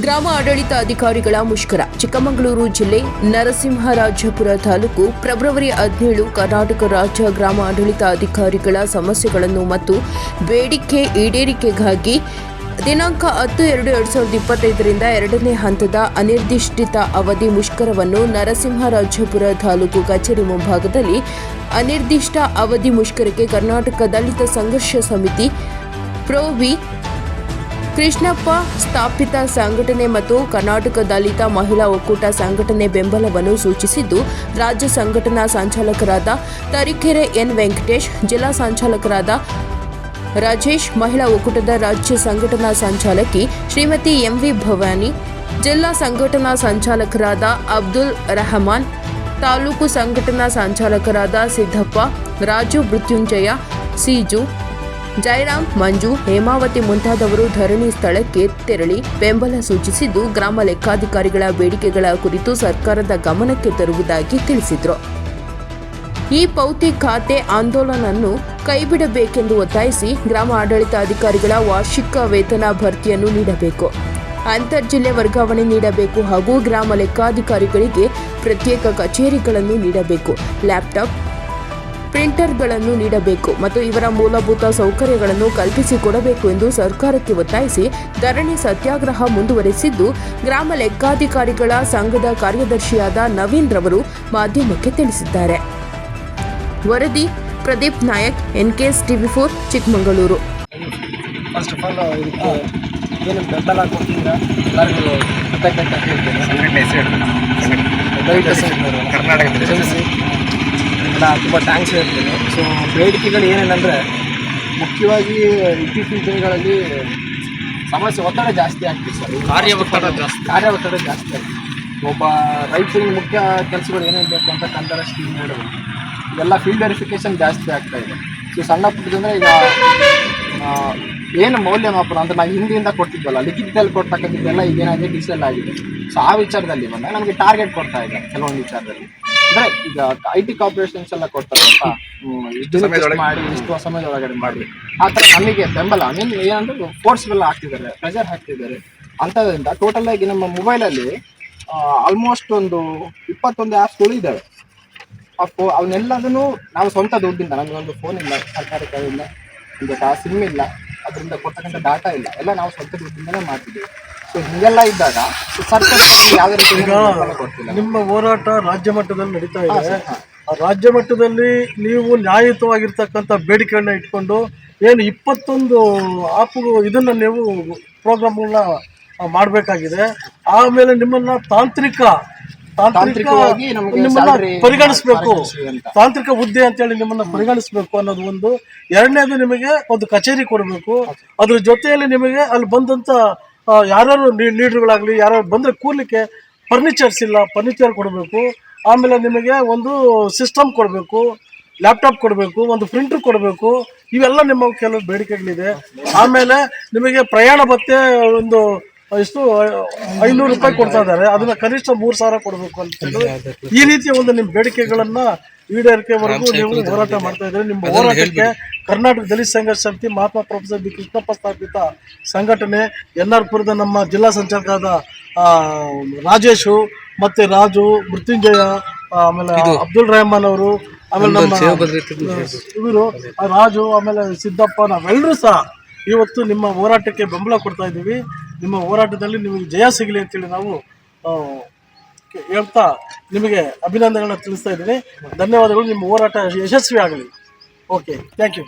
ಗ್ರಾಮ ಆಡಳಿತ ಅಧಿಕಾರಿಗಳ ಮುಷ್ಕರ. ಚಿಕ್ಕಮಗಳೂರು ಜಿಲ್ಲೆ ನರಸಿಂಹರಾಜಪುರ ತಾಲೂಕು ಫೆಬ್ರವರಿ ಹದಿನೇಳು ಕರ್ನಾಟಕ ರಾಜ್ಯ ಗ್ರಾಮ ಆಡಳಿತ ಅಧಿಕಾರಿಗಳ ಸಮಸ್ಯೆಗಳನ್ನು ಮತ್ತು ಬೇಡಿಕೆ ಈಡೇರಿಕೆಗಾಗಿ ದಿನಾಂಕ ಹತ್ತು ಎರಡು ಎರಡು ಸಾವಿರದ ಇಪ್ಪತ್ತೈದರಿಂದ ಎರಡನೇ ಹಂತದ ಅನಿರ್ದಿಷ್ಟಿತ ಅವಧಿ ಮುಷ್ಕರವನ್ನು ನರಸಿಂಹರಾಜಪುರ ತಾಲೂಕು ಕಚೇರಿ ಮುಂಭಾಗದಲ್ಲಿ ಅನಿರ್ದಿಷ್ಟ ಅವಧಿ ಮುಷ್ಕರಕ್ಕೆ ಕರ್ನಾಟಕ ದಲಿತ ಸಂಘರ್ಷ ಸಮಿತಿ ಪ್ರೋವಿ ಕೃಷ್ಣಪ್ಪ ಸ್ಥಾಪಿತ ಸಂಘಟನೆ ಮತ್ತು ಕರ್ನಾಟಕ ದಲಿತ ಮಹಿಳಾ ಒಕ್ಕೂಟ ಸಂಘಟನೆ ಬೆಂಬಲವನ್ನು ಸೂಚಿಸಿದ್ದು, ರಾಜ್ಯ ಸಂಘಟನಾ ಸಂಚಾಲಕರಾದ ತರೀಕೆರೆ ಎನ್ ವೆಂಕಟೇಶ್, ಜಿಲ್ಲಾ ಸಂಚಾಲಕರಾದ ರಾಜೇಶ್, ಮಹಿಳಾ ಒಕ್ಕೂಟದ ರಾಜ್ಯ ಸಂಘಟನಾ ಸಂಚಾಲಕಿ ಶ್ರೀಮತಿ ಎಂವಿ ಭವಾನಿ, ಜಿಲ್ಲಾ ಸಂಘಟನಾ ಸಂಚಾಲಕರಾದ ಅಬ್ದುಲ್ ರಹಮಾನ್, ತಾಲೂಕು ಸಂಘಟನಾ ಸಂಚಾಲಕರಾದ ಸಿದ್ದಪ್ಪ, ರಾಜು ಮೃತ್ಯುಂಜಯ, ಸಿಜು ಜಯರಾಮ್, ಮಂಜು, ಹೇಮಾವತಿ ಮುಂತಾದವರು ಧರಣಿ ಸ್ಥಳಕ್ಕೆ ತೆರಳಿ ಬೆಂಬಲ ಸೂಚಿಸಿದ್ದು, ಗ್ರಾಮ ಲೆಕ್ಕಾಧಿಕಾರಿಗಳ ಬೇಡಿಕೆಗಳ ಕುರಿತು ಸರ್ಕಾರದ ಗಮನಕ್ಕೆ ತರುವುದಾಗಿ ತಿಳಿಸಿದರು. ಈ ಪೌತಿ ಖಾತೆ ಆಂದೋಲನವನ್ನು ಕೈಬಿಡಬೇಕೆಂದು ಒತ್ತಾಯಿಸಿ ಗ್ರಾಮ ಆಡಳಿತ ಅಧಿಕಾರಿಗಳ ವಾರ್ಷಿಕ ವೇತನ ಭರ್ತಿಯನ್ನು ನೀಡಬೇಕು. ಅಂತರ್ಜಿಲ್ಲೆ ವರ್ಗಾವಣೆ ನೀಡಬೇಕು ಹಾಗೂ ಗ್ರಾಮ ಲೆಕ್ಕಾಧಿಕಾರಿಗಳಿಗೆ ಪ್ರತ್ಯೇಕ ಕಚೇರಿಗಳನ್ನು ನೀಡಬೇಕು. ಲ್ಯಾಪ್ಟಾಪ್ ಪ್ರಿಂಟರ್ಗಳನ್ನು ನೀಡಬೇಕು ಮತ್ತು ಇವರ ಮೂಲಭೂತ ಸೌಕರ್ಯಗಳನ್ನು ಕಲ್ಪಿಸಿಕೊಡಬೇಕು ಎಂದು ಸರ್ಕಾರಕ್ಕೆ ಒತ್ತಾಯಿಸಿ ಧರಣಿ ಸತ್ಯಾಗ್ರಹ ಮುಂದುವರೆಸಿದ್ದು ಗ್ರಾಮ ಲೆಕ್ಕಾಧಿಕಾರಿಗಳ ಸಂಘದ ಕಾರ್ಯದರ್ಶಿಯಾದ ನವೀನ್ ರವರು ಮಾಧ್ಯಮಕ್ಕೆ ತಿಳಿಸಿದ್ದಾರೆ. ವರದಿ Pradeep Nayak NKS TV four Chikkamagaluru. First of all ಇದಕ್ಕೆ ಏನು ಬೆಂಬಲ ಕೊಟ್ಟಿದ್ದೀರಾ ಎಲ್ಲರಿಗೂ ಕೃತಜ್ಞತೆ ಹೇಳ್ತೇನೆ. ಸಂಘಟನೆ ಹೆಸರು ದಯವಿಟ್ಟು ಕರ್ನಾಟಕ ಎಲ್ಲ ತುಂಬ ಥ್ಯಾಂಕ್ಸ್ ಹೇಳ್ತೀನಿ. ಸೊ ಬೇಡಿಕೆಗಳು ಏನೇನೆಂದರೆ ಮುಖ್ಯವಾಗಿ ಇತ್ತೀಚಿನ ದಿನಗಳಲ್ಲಿ ಸಮಸ್ಯೆ ಒತ್ತಡ ಜಾಸ್ತಿ ಆಗ್ತಿದೆ ಸರ್. ಕಾರ್ಯ ಒತ್ತಡ ಜಾಸ್ತಿ. ಕಾರ್ಯ ಒತ್ತಡ ಜಾಸ್ತಿ ಆಗ್ತಿದೆ ಒಬ್ಬ ರೈತರಿಗೆ ಮುಖ್ಯ ಕೆಲಸಗಳು ಏನೇನು ಬೇಕು ಅಂತ ಕಂದರ ಸ್ಕೀಮ್ ಹೇಳೋದು ಇದೆಲ್ಲ ಫೀಲ್ಡ್ ವೆರಿಫಿಕೇಶನ್ ಜಾಸ್ತಿ ಆಗ್ತಾ ಇದೆ. ಸೊ ಸಣ್ಣ ಪುಟ್ಟದಂದರೆ ಈಗ ಏನು ಮೌಲ್ಯಮಾಪನ ಅಂದರೆ ನಾವು ಹಿಂದಿಯಿಂದ ಕೊಡ್ತಿದ್ವಲ್ಲ ಲಿಖಿತದಲ್ಲಿ ಕೊಡ್ತಕ್ಕಂಥದ್ದೆಲ್ಲ ಈಗೇನಾಗಿದೆ ಡಿಜಿಟಲ್ ಆಗಿದೆ. ಸೊ ಆ ವಿಚಾರದಲ್ಲಿ ಬಂದಾಗ ನಮಗೆ ಟಾರ್ಗೆಟ್ ಕೊಡ್ತಾ ಇದೆ ಕೆಲವೊಂದು ವಿಚಾರದಲ್ಲಿ. ಅಂದರೆ ಈಗ ಐ ಟಿ ಕಾರ್ಪೊರೇಷನ್ಸ್ ಎಲ್ಲ ಕೊಡ್ತಾರೆ ಅಂತ ಹ್ಮ್, ಇಷ್ಟು ಸಮಯದೊಳಗೆ ಮಾಡಿ ಇಷ್ಟು ಸಮಯದೊಳಗಡೆ ಮಾಡಿ. ಆ ನಮಗೆ ಬೆಂಬಲ. ಮೀನ್ ಏನಂದ್ರೆ ಫೋರ್ಸ್ಫುಲ್ ಹಾಕ್ತಿದ್ದಾರೆ ಪ್ರೆಷರ್ ಹಾಕ್ತಿದ್ದಾರೆ. ಅಂತದ್ರಿಂದ ಟೋಟಲ್ ಆಗಿ ನಮ್ಮ ಮೊಬೈಲ್ ಮೊಬೈಲಲ್ಲಿ ಆಲ್ಮೋಸ್ಟ್ ಒಂದು ಇಪ್ಪತ್ತೊಂದು ಆ್ಯಪ್ಸ್ಗಳು ಇದ್ದಾವೆ. ಆ ಫೋ ಅವನ್ನೆಲ್ಲದನ್ನು ನಾವು ಸ್ವಂತ ದುಡ್ಡಿಂದ ನಮಗೆ ಒಂದು ಫೋನ್ ಇಲ್ಲ ಸರ್ಕಾರಿ ಕೈಯಿಂದ ಒಂದು ಸಿಮ್ ಇಲ್ಲ ಅದರಿಂದ ಕೊಡ್ತಕ್ಕಂಥ ಡಾಟಾ ಇಲ್ಲ. ಎಲ್ಲ ನಾವು ಸ್ವಂತ ದುಡ್ಡಿಂದಲೇ ಮಾಡ್ತಿದ್ದೀವಿ. ಸೊ ಹೀಗೆಲ್ಲ ಇದ್ದಾಗ ಸರ್ಕಾರ ಯಾವ ರೀತಿ ನಿಮ್ಮ ಹೋರಾಟ ರಾಜ್ಯ ಮಟ್ಟದಲ್ಲಿ ನಡೀತಾ ಇದೆ. ಆ ರಾಜ್ಯ ಮಟ್ಟದಲ್ಲಿ ನೀವು ನ್ಯಾಯಯುತವಾಗಿರ್ತಕ್ಕಂಥ ಬೇಡಿಕೆಗಳನ್ನ ಇಟ್ಕೊಂಡು ಏನು ಇಪ್ಪತ್ತೊಂದು ಆಪು ಇದನ್ನ ನೀವು ಪ್ರೋಗ್ರಾಮ್ಗಳನ್ನ ಮಾಡಬೇಕಾಗಿದೆ. ಆಮೇಲೆ ನಿಮ್ಮನ್ನ ತಾಂತ್ರಿಕ ತಾಂತ್ರಿಕ ನಿಮ್ಮನ್ನ ಪರಿಗಣಿಸಬೇಕು. ತಾಂತ್ರಿಕ ಹುದ್ದೆ ಅಂತೇಳಿ ನಿಮ್ಮನ್ನ ಪರಿಗಣಿಸಬೇಕು ಅನ್ನೋದು ಒಂದು. ಎರಡನೇದು ನಿಮಗೆ ಒಂದು ಕಚೇರಿ ಕೊಡಬೇಕು. ಅದ್ರ ಜೊತೆಯಲ್ಲಿ ನಿಮಗೆ ಅಲ್ಲಿ ಬಂದಂತ ಯಾರ್ಯಾರು ಲೀಡರ್ಗಳಾಗಲಿ ಯಾರು ಬಂದರೆ ಕೂರ್ಲಿಕ್ಕೆ ಫರ್ನಿಚರ್ಸ್ ಇಲ್ಲ ಫರ್ನಿಚರ್ ಕೊಡಬೇಕು. ಆಮೇಲೆ ನಿಮಗೆ ಒಂದು ಸಿಸ್ಟಮ್ ಕೊಡಬೇಕು ಲ್ಯಾಪ್ಟಾಪ್ ಕೊಡಬೇಕು ಒಂದು ಪ್ರಿಂಟರ್ ಕೊಡಬೇಕು. ಇವೆಲ್ಲ ನಿಮ್ಮ ಕೆಲವು ಬೇಡಿಕೆಗಳಿದೆ. ಆಮೇಲೆ ನಿಮಗೆ ಪ್ರಯಾಣ ಭತ್ತೆ ಒಂದು ಎಷ್ಟು ಐನೂರು ರೂಪಾಯಿ ಕೊಡ್ತಾ ಇದ್ದಾರೆ. ಅದನ್ನ ಕನಿಷ್ಠ ಮೂರು ಸಾವಿರ ಕೊಡಬೇಕು ಅಂತ ಈ ರೀತಿಯ ಒಂದು ನಿಮ್ಮ ಬೇಡಿಕೆಗಳನ್ನ ಈಡೇರಿಕೆವರೆಗೂ ನೀವು ಹೋರಾಟ ಮಾಡ್ತಾ ಇದ್ರೆ ನಿಮ್ಮ ಹೋರಾಟಕ್ಕೆ ಕರ್ನಾಟಕ ದಲಿತ ಸಂಘರ್ಷ ಸಮಿತಿ ಮಹಾತ್ಮ ಪ್ರೊಫೆಸರ್ ಬಿ ಕೃಷ್ಣಪ್ಪ ಸ್ಥಾಪಿತ ಸಂಘಟನೆ ಎನ್ ಆರ್ ಪುರದ ನಮ್ಮ ಜಿಲ್ಲಾ ಸಂಚಾಲಕರಾದ ರಾಜೇಶು ಮತ್ತೆ ರಾಜು ಮೃತ್ಯುಂಜಯ ಆಮೇಲೆ ಅಬ್ದುಲ್ ರೆಹಮಾನ್ ಅವರು ಆಮೇಲೆ ನಮ್ಮ ಇವರು ರಾಜು ಆಮೇಲೆ ಸಿದ್ದಪ್ಪ ನಾವೆಲ್ಲರೂ ಸಹ ಇವತ್ತು ನಿಮ್ಮ ಹೋರಾಟಕ್ಕೆ ಬೆಂಬಲ ಕೊಡ್ತಾ ಇದ್ದೀವಿ. ನಿಮ್ಮ ಹೋರಾಟದಲ್ಲಿ ನಿಮಗೆ ಜಯ ಸಿಗಲಿ ಅಂತೇಳಿ ನಾವು ಹೇಳ್ತಾ ನಿಮಗೆ ಅಭಿನಂದನೆಗಳನ್ನ ತಿಳಿಸ್ತಾ ಇದ್ದೀನಿ. ಧನ್ಯವಾದಗಳು. ನಿಮ್ಮ ಹೋರಾಟ ಯಶಸ್ವಿ ಆಗಲಿ ಓಕೆ ಥ್ಯಾಂಕ್ ಯು